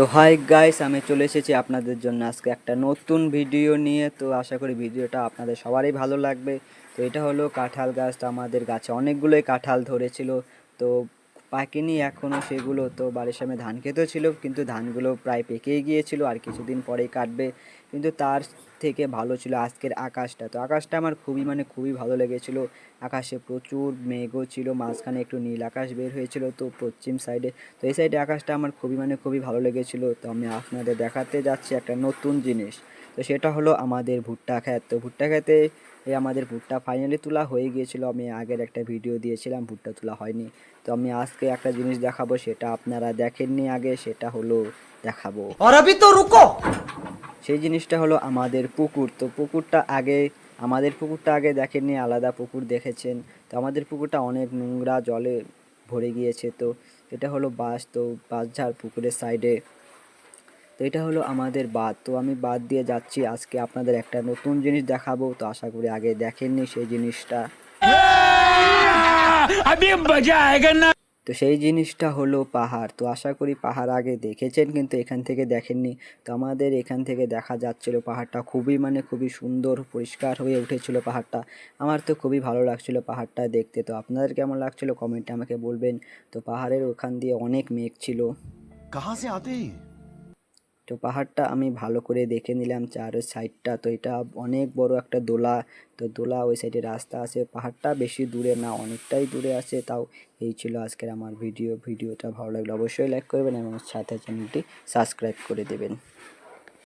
তো hi guys আমি চলে এসেছি আপনাদের জন্য আজকে একটা নতুন ভিডিও নিয়ে। তো আশা করি ভিডিওটা আপনাদের সবারই ভালো লাগবে। তো এটা হলো কাঁঠাল গাছটা আমাদের গাছে অনেকগুলোই কাঁঠাল ধরেছিল। তো পাকেনি এখনও সেগুলো। তো বাড়ির সামনে ধান খেতেও ছিল, কিন্তু ধানগুলো প্রায় পেকেই গিয়েছিল আর কিছুদিন পরেই কাটবে। কিন্তু তার থেকে ভালো ছিল আজকের আকাশটা। তো আকাশটা আমার খুবই মানে খুবই ভালো লেগেছিল। আকাশে প্রচুর মেঘও ছিল, মাঝখানে একটু নীল আকাশ বের হয়েছিল তো পশ্চিম সাইডে। তো এই সাইডে আকাশটা আমার খুবই মানে খুবই ভালো লেগেছিল। তো আমি আপনাদের দেখাতে যাচ্ছি একটা নতুন জিনিস। তো সেটা হলো আমাদের ভুট্টা ক্ষেত। তো ভুট্টা খেতে এ আমাদের ভুট্টা ফাইনালি তোলা হয়ে গিয়েছিল। আমি আগের একটা ভিডিও দিয়েছিলাম ভুট্টা তোলা হয়নি। তো আমি আজকে একটা জিনিস দেখাবো সেটা আপনারা দেখেননি আগে সেটা হলো দেখাবো। তো রুকো! সেই জিনিসটা হলো আমাদের পুকুর। তো পুকুরটা আগে আমাদের পুকুরটা আগে দেখেননি আলাদা পুকুর দেখেছেন। তো আমাদের পুকুরটা অনেক নোংরা জলে ভরে গিয়েছে। তো এটা হলো বাঁশ তো বাঁশঝাড় পুকুরের সাইডে তো এটা হলো আমাদের বাদ। তো আমি বাদ দিয়ে যাচ্ছি। আজকে আপনাদের একটা নতুন জিনিস দেখাবো। তো আশা করি আগে দেখেননি সেই জিনিসটা। তো সেই জিনিসটা হলো পাহাড়। তো আশা করি পাহাড় আগে দেখেছেন কিন্তু এখান থেকে দেখেননি। তো আমাদের এখান থেকে দেখা যাচ্ছিল পাহাড়টা খুবই মানে খুবই সুন্দর পরিষ্কার হয়ে উঠেছিল পাহাড়টা। আমার তো খুবই ভালো লাগছিল পাহাড়টা দেখতে। তো আপনাদের কেমন লাগছিল কমেন্টে আমাকে বলবেন। তো পাহাড়ের ওখান দিয়ে অনেক মেঘ ছিল। কাহা সে আতে তো পাহাড়টা আমি ভালো করে দেখে নিলাম চার সাইডটা। তো এটা অনেক বড় একটা দোলা। তো দোলা ওই সাইডে রাস্তা আছে। পাহাড়টা বেশি দূরে না, অনেকটাই দূরে আছে। তাও এই ছিল আজকের আমার ভিডিও। ভিডিওটা ভালো লাগলে অবশ্যই লাইক করবেন এবং সাথে চ্যানেলটি সাবস্ক্রাইব করে দেবেন।